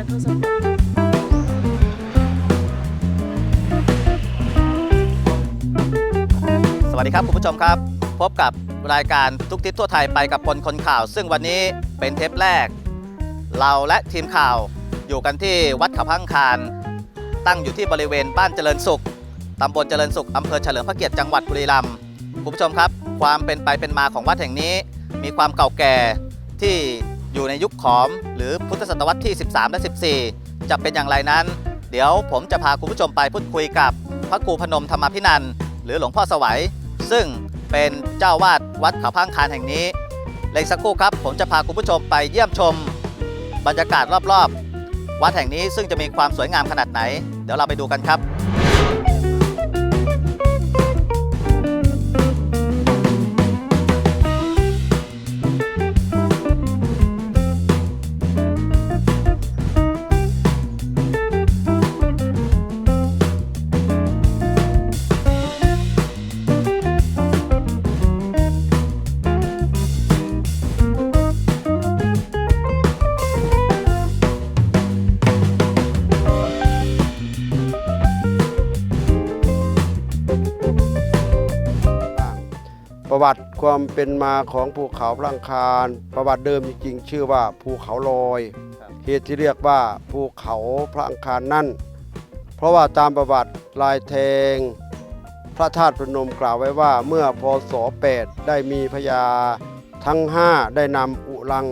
จากทศพลสวัสดีครับคุณผู้ชมครับ พบกับรายการทุกทิศทั่วไทยไปกับพลคนข่าว ซึ่งวันนี้เป็นเทปแรก เราและทีมข่าวอยู่กันที่วัดเขาพังคาร ตั้งอยู่ที่บริเวณบ้านเจริญสุขตำบลเจริญสุขอำเภอเฉลิมพระเกียรติจังหวัดบุรีรัมย์คุณผู้ชมครับ ความเป็นไปเป็นมาของวัดแห่งนี้ มีความเก่าแก่ที่ อยู่ในยุคขอม หรือพุทธศตวรรษที่ 13 และ 14 จะเป็นอย่างไรนั้น เดี๋ยวผมจะพาคุณผู้ชมไปพูดคุยกับพระครูพนมธรรมพินันหรือหลวงพ่อสวัย ซึ่งเป็นเจ้าวาดวัดเขาพังคารแห่งนี้เล็กสักครู่ครับ ผมจะพาคุณผู้ชมไปเยี่ยมชม บรรยากาศรอบๆ วัดแห่งนี้ซึ่งจะมีความสวยงามขนาดไหน เดี๋ยวเราไปดูกันครับ ประวัติความเป็นมาของภูเขาพระอังคาร ประวัติเดิมจริงๆชื่อว่าภูเขาลอยครับเหตุที่เรียกว่าภูเขาพระอังคารนั่น เพราะว่าตามประวัติลายแทง พระธาตุพนมกล่าวไว้ว่าเมื่อพศ 8 ได้มีพญาทั้ง 5 ได้นำอุลัง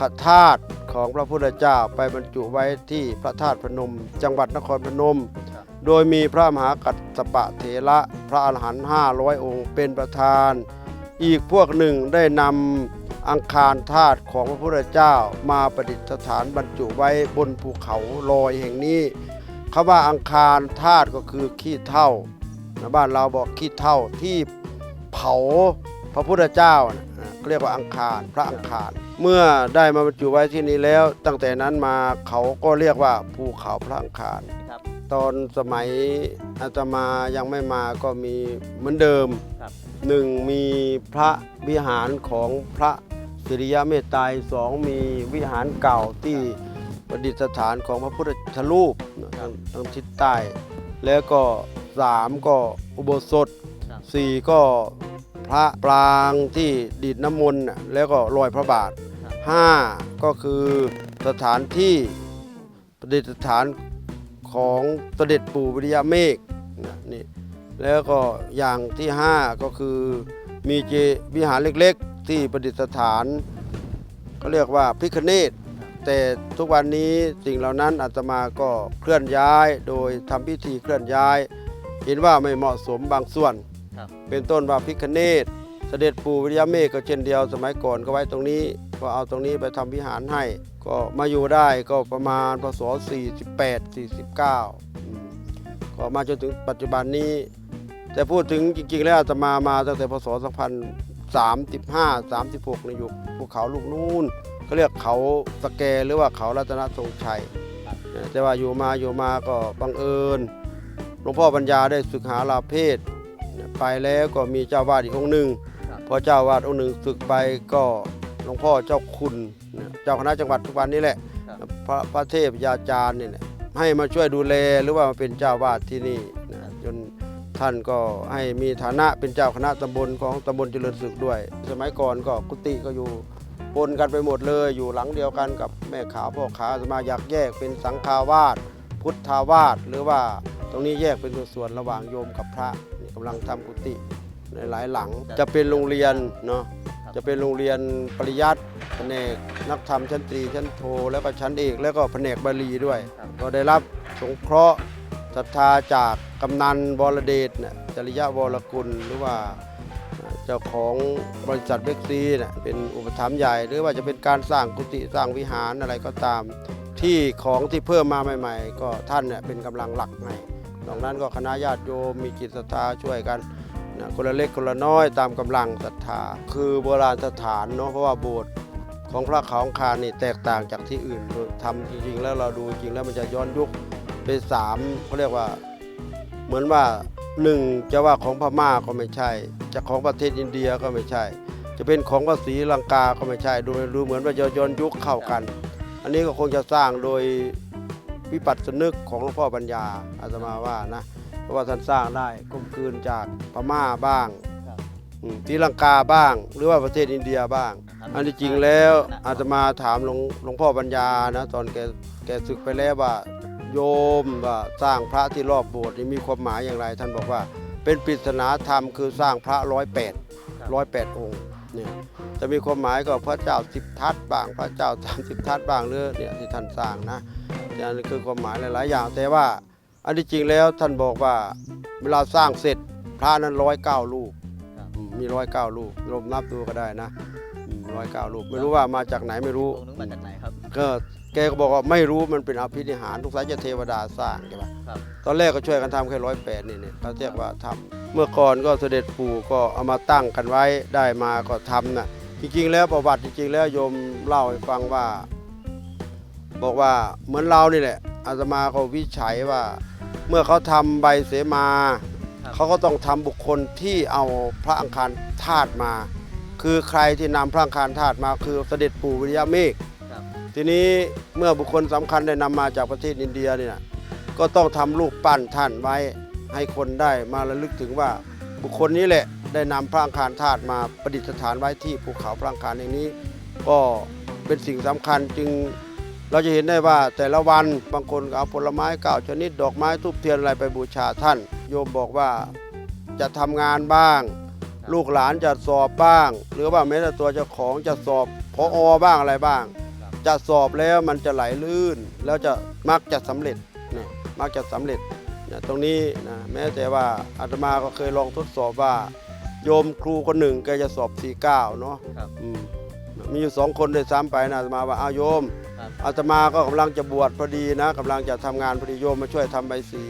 คธาตุของพระพุทธเจ้าไปบรรจุไว้ที่พระธาตุพนม จังหวัดนครพนม โดยมีพระมหากัสสปะเถระพระอรหันต์500องค์เป็นประธาน อีกพวกหนึ่งได้นำอังคารธาตุของพระพุทธเจ้ามาประดิษฐานบรรจุไว้บนภูเขาลอยแห่งนี้คำว่าอังคารธาตุก็คือขี้เท่าบ้านเราบอกขี้เท่าที่เผาพระพุทธเจ้าเรียกว่าอังคารพระอังคาร เมื่อได้มาบรรจุไว้ที่นี้แล้ว ตั้งแต่นั้นมาเขาก็เรียกว่าภูเขาพระอังคาร ตอนสมัยอาตมายังไม่มาก็มีเหมือนเดิมครับหนึ่งมีพระวิหารของพระสิริยะเมตไตรสองมีวิหารเก่าที่ประดิษฐานของพระพุทธรูปนะทางทางทิศใต้ แล้วก็สามก็อุโบสถครับ สี่ก็พระปรางที่ดีดน้ำมนต์น่ะแล้วก็ลอยพระบาท ครับห้าก็คือสถานที่ประดิษฐาน ของเสด็จปู่วิริยะเมฆนะนี่แล้วก็อย่างที่ 5 ก็คือมีเจวิหารเล็กๆ ที่ประดิษฐานเขาเรียกว่าพิคเนตแต่ทุกวันนี้สิ่งเหล่านั้นอาตมาก็เคลื่อนย้าย โดยทำพิธีเคลื่อนย้าย เห็นว่าไม่เหมาะสมบางส่วนครับเป็นต้นว่าพิคเนตเสด็จปู่วิริยะเมฆก็เช่นเดียวสมัยก่อนก็ไว้ตรงนี้ก็เอาตรงนี้ไปทำวิหารให้ ก็มาอยู่ได้ก็ประมาณพศ48 49ก็มาจนถึงปัจจุบันนี้ แต่พูดถึงจริงๆ แล้วอาตมามาตั้งแต่พศ2035 36ในอยู่ภูเขาลูกนู้นเขาเรียกเขาสแกหรือว่าเขารัตนทรงชัย แต่ว่าอยู่มาอยู่มาก็บังเอิญหลวงพ่อปัญญาได้ศึกหาลาเพศ ไปแล้วก็มีเจ้าวาดอีกองหนึ่งพอเจ้าวาดองค์หนึ่งศึกไปก็หลวงพ่อเจ้าคุณ เนี่ยเจ้าคณะจังหวัดทุกวันนี้แหละครับพระพระเทพยาจารย์นี่แหละให้มาช่วยดูแลหรือว่ามาเป็นเจ้าวาดที่นี่นะจนท่านก็ให้มีฐานะเป็นเจ้าคณะตำบลของตำบลเจริญศึกด้วย สมัยก่อนก็กุฏิก็อยู่ปนกันไปหมดเลยอยู่หลังเดียวกันกับแม่ขาวพ่อขาวสมาอยากแยกเป็นสังฆาวาสพุทธาวาสหรือว่าตรงนี้แยกเป็นส่วนๆระหว่างโยมกับพระนี่กำลังทำกุฏิในหลายหลังจะเป็นโรงเรียนเนาะจะเป็นโรงเรียนปริยัติแผนกนักธรรมชั้นตรีชั้นโท แล้วก็ชั้นเอกแล้วก็แผนกบาลีด้วยครับก็ได้รับสงเคราะห์ศรัทธาจากกำนันวรเดชเนี่ยจริยะวรกุลหรือว่าเจ้าของบริษัทเบกซีเนี่ยเป็นอุปถัมภ์ใหญ่หรือว่าจะเป็นการสร้างกุฏิสร้างวิหารอะไรก็ตาม ที่ของที่เพิ่มมาใหม่ ๆ ก็ท่านเนี่ยเป็นกำลังหลักให้นอกนั้นก็คณะญาติโยมมีจิตศรัทธาช่วยกันนะคนละเล็กคนละน้อยตามกำลังศรัทธา คือโบราณสถานเนาะเพราะว่าโบสถ์ ของพระเขาองคารนี่แตกต่างจากที่อื่นทำจริงๆ แล้วเราดูจริงแล้วมันจะย้อนยุคไปสามเขาเรียกว่าเหมือนว่าหนึ่งจะว่าของพม่าก็ไม่ใช่ จะของประเทศอินเดียก็ไม่ใช่ จะเป็นของภาษีลังกาก็ไม่ใช่ดูดูเหมือนว่าจะย้อนยุคเข้ากัน อันนี้ก็คงจะสร้างโดยวิปัสสนึกของหลวงพ่อปัญญาอาตมาว่านะเพราะว่าท่านสร้างได้กลมกลืนจากพม่าบ้าง ครับอืมศรีลังกาบ้าง หรือว่าประเทศอินเดียบ้าง อันที่จริงแล้วอาตมาถามหลวงหลวงพ่อปัญญานะตอนแกแกศึกไปแล้วว่าโยมว่าสร้างพระที่รอบโบสถ์นี่มีความหมายอย่างไร ท่านบอกว่า เป็นปริศนาธรรมคือสร้างพระร้อยแปดร้อยแปดองค์เนี่ยจะมีความหมายก็พระเจ้าสิบทัศน์บ้าง พระเจ้าสามสิบทัศน์บ้างหรือเนี่ยที่ท่านสร้างนะอันนี้คือความหมายหลายๆอย่างแต่ว่า อันที่จริงแล้วท่านบอกว่าเวลาสร้างเสร็จพระนั้นร้อยเก้าลูกครับอื มมีร้อยเก้าลูกรวมนับดูก็ได้นะร้อยเก้าลูก ไม่รู้ว่ามาจากไหนไม่รู้องค์นึงมาจากไหนครับก็แกก็บอกว่าไม่รู้มันเป็นอภินิหารทุกสายจะเทวดาสร้างใช่ปะครับตอนแรกก็ช่วยกันทำแค่ร้อยแปดนี่เนี่ยเขาเรียกว่าทำเมื่อก่อนก็เสด็จปู่ก็เอามาตั้งกันไว้ได้มาก็ทำนะจริงๆ แล้วประวัติจริงๆ แล้วโยมเล่าให้ฟังว่า บอกว่าเหมือนเรานี่แหละอาตมาเขาวิจัยว่า เมื่อเขาทำใบเสมาครับ เขาก็ต้องทำบุคคลที่เอาพระอังคารธาตุมา คือใครที่นำพระอังคารธาตุมาคือเสด็จปู่วิริยะเมฆครับทีนี้เมื่อบุคคลสำคัญได้นำมาจากประเทศอินเดียเนี่ยก็ต้องทำรูปปั้นท่านไว้ให้คนได้มาระลึกถึงว่าบุคคลนี้แหละได้นำพระอังคารธาตุมาประดิษฐานไว้ที่ภูเขาพระอังคารแห่งนี้ ก็เป็นสิ่งสำคัญจึงเราจะเห็นได้ว่าแต่ละวันบางคนก็เอาผลไม้เก้าชนิดดอกไม้ทูบเทียนอะไรไปบูชาท่าน โยมบอกว่าจะทำงานบ้าง ลูกหลานจะสอบบ้าง หรือว่าแม้แต่ตัวเจ้าของจะสอบพออบ้างอะไรบ้าง จะสอบแล้วมันจะไหลลื่น แล้วจะมักจะสำเร็จเนี่ยมักจะสำเร็จเนี่ยตรงนี้นะแม้แต่ว่าอาตมาก็เคยลองทดสอบว่า โยมครูคนหนึ่งแกจะสอบ 49 เนาะครับอืมมีอยู่สองคนเลยซ้ำไปนะอาตมาว่าอ้าวโยมครับอาตมาก็กำลังจะบวชพอดีนะกำลังจะทำงานพอดีโยมมาช่วยทำใบสี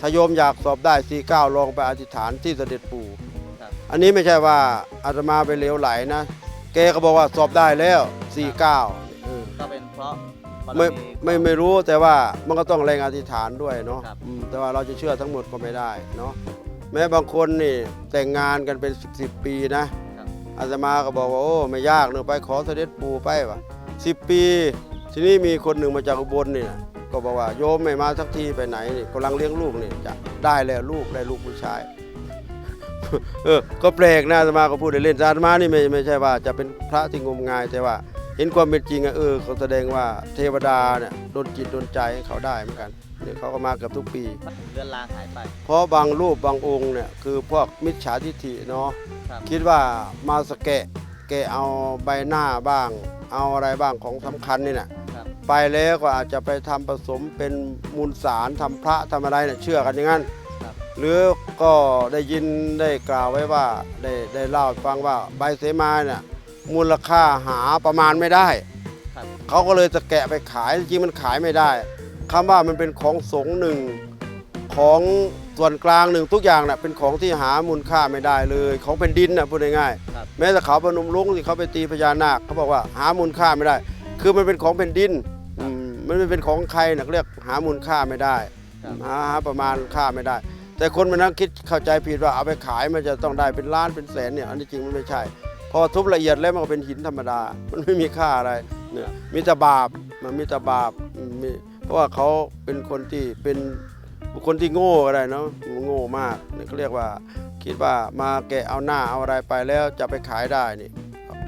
ถ้าโยมอยากสอบได้49ลองไปอธิษฐานที่เสด็จปู่ครับอันนี้ไม่ใช่ว่าอาตมาไปเหลวไหลนะแกก็บอกว่าสอบได้แล้ว49เออก็เป็นเพราะบารไม่ของไม่ไม่รู้แต่ว่ามันก็ต้องแรงอธิษฐานด้วยเนาะครับอืมแต่ว่าเราจะเชื่อทั้งหมดก็ไม่ได้เนาะแม้บางคนนี่แต่งงานกันเป็นสิบสิบปีนะครับอาตมาก็บอกว่าโอ้ไม่ยากเนอะไปขอเสด็จปู่ไปวะสิบปี ทีนี้มีคนหนึ่งมาจากอุบลนี่นะ ก็บอกว่าโยมไม่มาสักทีไปไหนนี่กำลังเลี้ยงลูกนี่จะได้แล้วลูกได้ลูกผู้ชายเออก็แปลกนะอาตมาก็พูดเล่นๆแต่อาตมานี่ไม่ไม่ใช่ว่า จะเป็นพระที่งมงายแต่ว่า เห็นความเป็นจริงอะเออเขาแสดงว่าเทวดาเนี่ยโดนจิตโดนใจให้เขาได้เหมือนกันเนี่ยเขาก็มาเกือบทุกปีเรือนรางหายไป เพราะบางรูปบางองค์เนี่ยคือพวกมิจฉาทิฐิเนาะครับ คิดว่ามาสแกะแกะเอาใบหน้าบ้าง เอาอะไรบ้างของสำคัญนี่นะครับ ไปแล้วก็อาจจะไปทำผสมเป็นมูลสารทำพระทำอะไรเนี่ยเชื่อกันอย่างนั้นครับหรือก็ได้ยินได้กล่าวไว้ว่าได้ได้เล่าให้ฟังว่าใบเสมาเนี่ยมูลค่าหาประมาณไม่ได้ครับเขาก็เลยจะแกะไปขายจริงๆมันขายไม่ได้คำว่ามันเป็นของสงฆ์หนึ่งของส่วนกลางหนึ่งทุกอย่างน่ะเป็นของที่หามูลค่าไม่ได้เลย ของแผ่นดินน่ะพูดง่ายครับๆแม้แต่เขาพนมรุ้งที่เขาไปตีพญานาคเขาบอกว่าหามูลค่าไม่ได้ คือมันเป็นของแผ่นดินอืมมันไม่เป็นของใครนะเขาเรียกหามูลค่าไม่ได้ครับ หาหาประมาณค่าไม่ได้ แต่คนมันนั่งคิดเข้าใจผิดว่าเอาไปขายมันจะต้องได้เป็นล้านเป็นแสนเนี่ยอันนี้จริงมันไม่ใช่ พอทุบละเอียดแล้วมันก็เป็นหินธรรมดา มันไม่มีค่าอะไรเนี่ยมีแต่บาปมันมีแต่บาปมีเพราะว่าเขาเป็นคนที่เป็นบุคคลที่โง่ก็ได้เนาะโง่มากเนี่ยเขาเรียกว่าคิดว่ามาแกะเอาหน้าเอาอะไรไปแล้วจะไปขายได้นี่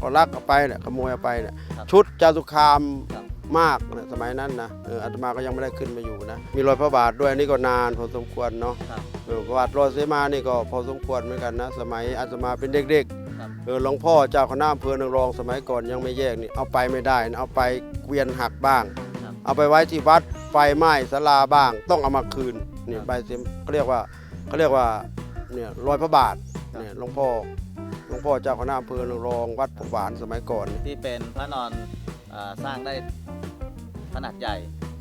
พอลักเอาไปเนี่ยขโมยเอาไปเนี่ยครับชุดจาตุคามครับ มากนะสมัยนั้นนะเอออาตมาก็ยังไม่ได้ขึ้นมาอยู่นะมีรอยพระบาทด้วยอันนี่ก็นานพอสมควรเนาะครับ เออประวัติรอยเสมานี่ก็พอสมควรเหมือนกันนะ สมัยอาตมาเป็นเด็กครับ ๆเออหลวงพ่อเจ้าคณะอำเภอนางรองสมัยก่อนยังไม่แยกนี่เอาไปไม่ได้นะเอาไปเกวียนหักบ้าง ครับ เอาไปไว้ที่วัดไฟไหม้ศาลาบ้าง ต้องเอามาคืนนี่ครับใบเสมเขาเรียกว่าเขาเรียกว่าเนี่ยรอยพระบาทครับ เนี่ยหลวงพ่อหลวง พ่อเจ้าคณะอำเภอนางรองวัดผักหวานสมัยก่อน ที่เป็นพระนอนเอ่อสร้างได้ขนาดใหญ่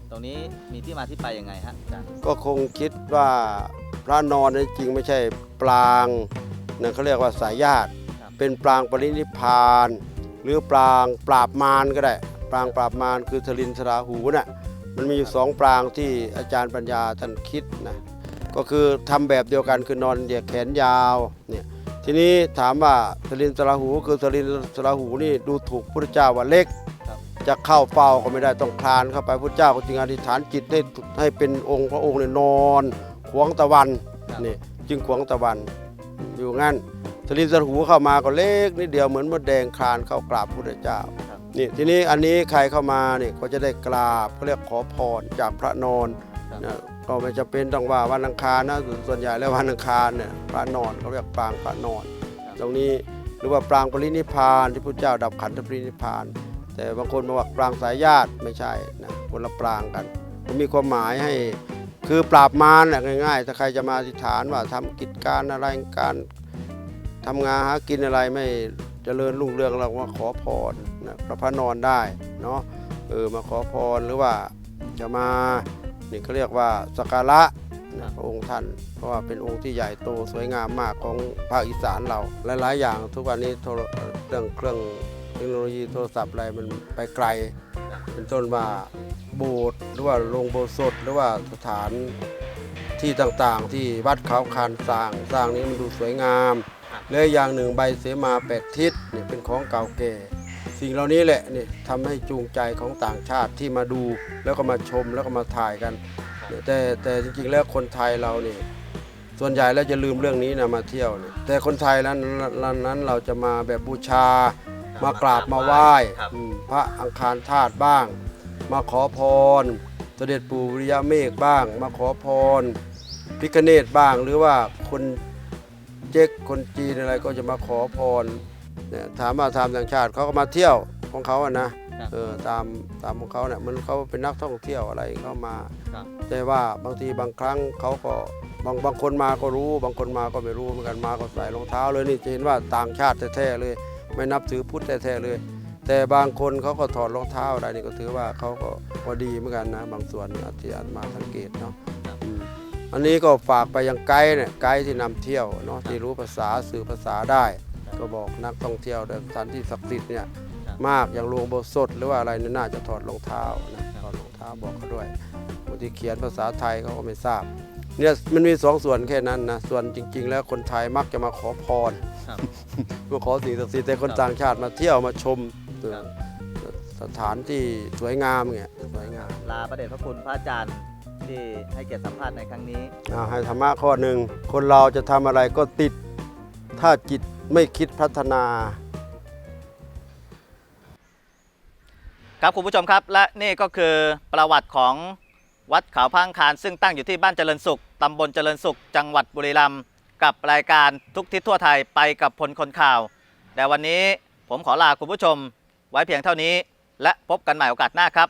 ตรงนี้มีที่มาที่ไปยังไงฮะอาจารย์ก็คงคิดว่าพระนอนเนี่ยจริงไม่ใช่ปรางนะเขาเรียกว่าสายญาติครับเป็นปรางปรินิพพาน หรือปรางปราบมารก็ได้ปรางปราบมารคือทลินสราหูน่ะมันมีอยู่สองปรางที่อาจารย์ปัญญาท่านคิดนะก็คือทำแบบเดียวกันคือนอนเหยียดแขนยาวเนี่ย ทีนี้ถามว่าทลินสราหูคือทลินสราหูนี่ดูถูกพระเจ้าว่าเล็กครับจะเข้าเฝ้าก็ไม่ได้ต้องคลานเข้าไปพระเจ้าก็จึงอธิษฐานจิตให้ให้เป็นองค์พระองค์เนี่ยนอนขวางตะวันนี่จึงขวางตะวันอยู่งั้นสลินสหูเข้ามาก็เล็กนิดเดียวเหมือนมดแดงคลานเข้ากราบพระพุทธเจ้าครับนี่ทีนี้อันนี้ใครเข้ามาเนี่ยก็จะได้กราบเขาเรียกขอพรจากพระนอนครับนะ ก็ไม่จะเป็นต้องว่าวันอังคารนะส่วนส่วนใหญ่แล้ววันอังคารเนี่ยพระนอนเขาเรียกปรางพระนอน ตรงนี้หรือว่าปรางปรินิพพานที่พระเจ้าดับขันธปรินิพพาน แต่บางคนมาว่าปรางสายญาติไม่ใช่นะคนละปรางกัน มันมีความหมายให้คือปราบมารน่ะง่ายๆ ถ้าใครจะมาอธิษฐานว่าทำกิจการอะไรการทำงานหากินอะไรไม่เจริญรุ่งเรืองเราก็มาขอพรนะพระพระนอนได้เนาะเออมาขอพรหรือว่าจะมา นี่เขาเรียกว่าสักการะนะพระองค์ท่าน เพราะว่าเป็นองค์ที่ใหญ่โตสวยงามมากของภาคอีสานเรา หลาย ๆ อย่างทุกวันนี้โทรเรื่องเครื่องเทคโนโลยีโทรศัพท์อะไรมันไปไกล เป็นต้นว่าโบสถ์หรือว่าโรงโบสถ์หรือว่าสถานที่ต่างๆ ที่วัดเขาคานสร้างสร้างนี้มันดูสวยงามครับและอย่างหนึ่งใบเสมาแปดทิศเนี่ยเป็นของเก่าแก่ สิ่งเหล่านี้แหละนี่ทำให้จูงใจของต่างชาติที่มาดูแล้วก็มาชมแล้วก็มาถ่ายกันเนี่ยแต่แต่จริงๆแล้วคนไทยเราเนี่ยส่วนใหญ่แล้วจะลืมเรื่องนี้นะมาเที่ยวเนี่ยแต่คนไทยนั้นนั้นนั้นเราจะมาแบบบูชามากราบมาไหว้ครับอืมพระอังคารธาตุบ้าง มาขอพรเสด็จปู่วิริยะเมฆบ้าง มาขอพรพิคเนตบ้างหรือว่าคนเจ๊กคนจีนอะไรก็จะมาขอพร เนี่ยถามว่าทำต่างชาติเขาก็มาเที่ยวของเขาอะนะครับเออตามตามของเขาเนี่ยมันเขาเป็นนักท่องเที่ยวอะไรเขามาครับแต่ว่าบางทีบางครั้งเขาก็บางบางคนมาก็รู้ บางคนมาก็ไม่รู้เหมือนกันมาก็ใส่รองเท้าเลยนี่จะเห็นว่าต่างชาติแท้ๆเลย ไม่นับถือพุทธแท้ๆเลย แต่บางคนเขาก็ถอดรองเท้าอะไรนี่ก็ถือว่าเขาก็พอดีเหมือนกันนะ บางส่วนเนี่ยที่อาจมาสังเกตเนาะอืมอันนี้ก็ฝากไปยังไกด์เนี่ยไกด์ที่นำเที่ยวเนาะที่รู้ภาษาสื่อภาษาได้ ก็บอกนักท่องเที่ยวในสถานที่ศักดิ์สิทธิ์เนี่ยครับมากอย่างหลวงโบสถหรือว่าอะไรเนี่ยน่าจะถอดรองเท้านะถอดรองเท้าบอกเขาด้วยบางทีเขียนภาษาไทยเขาก็ไม่ทราบเนี่ยมันมีสองส่วนแค่นั้นนะส่วนจริง ๆ แล้วคนไทยมักจะมาขอพรครับมาขอสิ่งศักดิ์สิทธิ์แต่คนครับต่างชาติมาเที่ยวมาชมครับสถานที่สวยงามเงี้ยสวยงามลาประเดชพระคุณพระอาจารย์ที่ให้เกียรติสัมภาษณ์ในครั้งนี้อ่าให้ธรรมะข้อหนึ่งคนเราจะทำอะไรก็ติดถ้าจิต ไม่คิดพัฒนา ครับคุณผู้ชมครับ และนี่ก็คือประวัติของวัดเขาพังคารซึ่งตั้งอยู่ที่บ้านเจริญสุขตำบลเจริญสุข จังหวัดบุรีรัมย์กับรายการทุกทิศทั่วไทยไปกับพลคนข่าว แต่วันนี้ผมขอลาคุณผู้ชมไว้เพียงเท่านี้ และพบกันใหม่โอกาสหน้าครับ